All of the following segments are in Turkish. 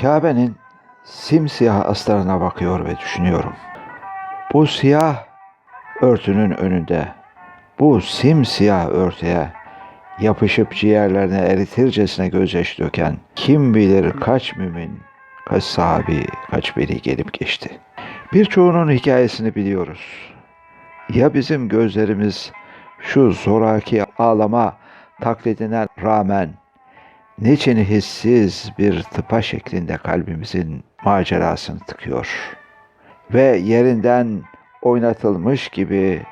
Kabe'nin simsiyah astarına bakıyor ve düşünüyorum. Bu siyah örtünün önünde, bu simsiyah örtüye yapışıp ciğerlerine eritircesine gözyaşı döken kim bilir kaç mümin, kaç sahabi, kaç veli gelip geçti. Birçoğunun hikayesini biliyoruz. Ya bizim gözlerimiz şu zoraki ağlama taklidine rağmen niçin hissiz bir tıpa şeklinde kalbimizin macerasını tıkıyor ve yerinden oynatılmış gibi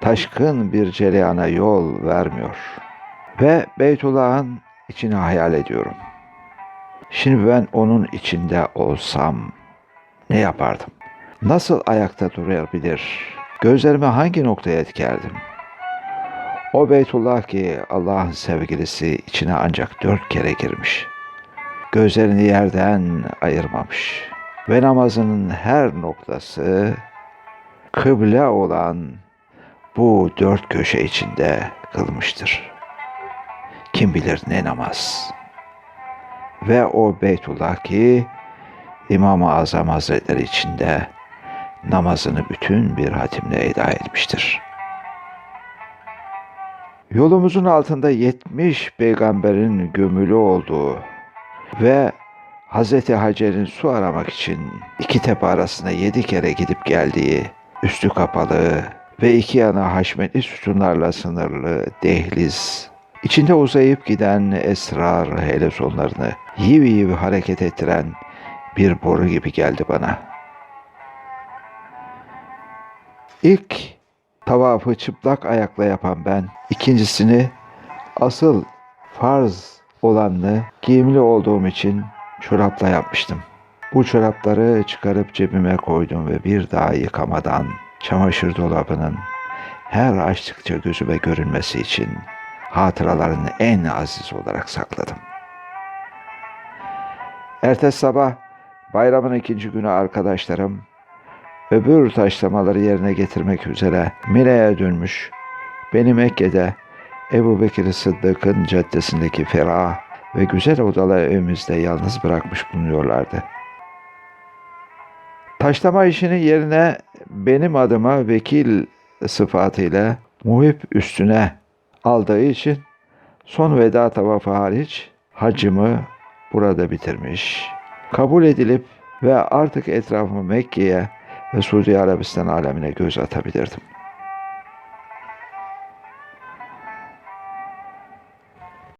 taşkın bir cereyana yol vermiyor. Ve Beytullah'ın içini hayal ediyorum. Şimdi ben onun içinde olsam ne yapardım? Nasıl ayakta durabilir? Gözlerimi hangi noktaya dikerdim? O Beytullah ki Allah'ın sevgilisi içine ancak dört kere girmiş. Gözlerini yerden ayırmamış. Ve namazının her noktası kıble olan bu dört köşe içinde kılmıştır. Kim bilir ne namaz. Ve o Beytullah ki İmam-ı Azam Hazretleri içinde namazını bütün bir hatimle eda etmiştir. Yolumuzun altında 70 peygamberin gömülü olduğu ve Hz. Hacer'in su aramak için iki tepe arasında yedi kere gidip geldiği, üstü kapalı ve iki yana haşmetli sütunlarla sınırlı dehliz, içinde uzayıp giden esrar hele sonlarını yivi yivi hareket ettiren bir boru gibi geldi bana. İlk tavafı çıplak ayakla yapan ben, ikincisini asıl farz olanını giyimli olduğum için çorapla yapmıştım. Bu çorapları çıkarıp cebime koydum ve bir daha yıkamadan çamaşır dolabının her açtıkça gözüme görünmesi için hatıraların en aziz olarak sakladım. Ertesi sabah bayramın ikinci günü arkadaşlarım öbür taşlamaları yerine getirmek üzere Mine'ye dönmüş. Beni Mekke'de Ebu Bekir Sıddık'ın caddesindeki ferah ve güzel odalı evimizde yalnız bırakmış bulunuyorlardı. Taşlama işini yerine benim adıma vekil sıfatıyla muhip üstüne aldığı için son veda tavafı hariç hacımı burada bitirmiş. Kabul edilip ve artık etrafımı Mekke'ye ve Suudi Arabistan alemine göz atabilirdim.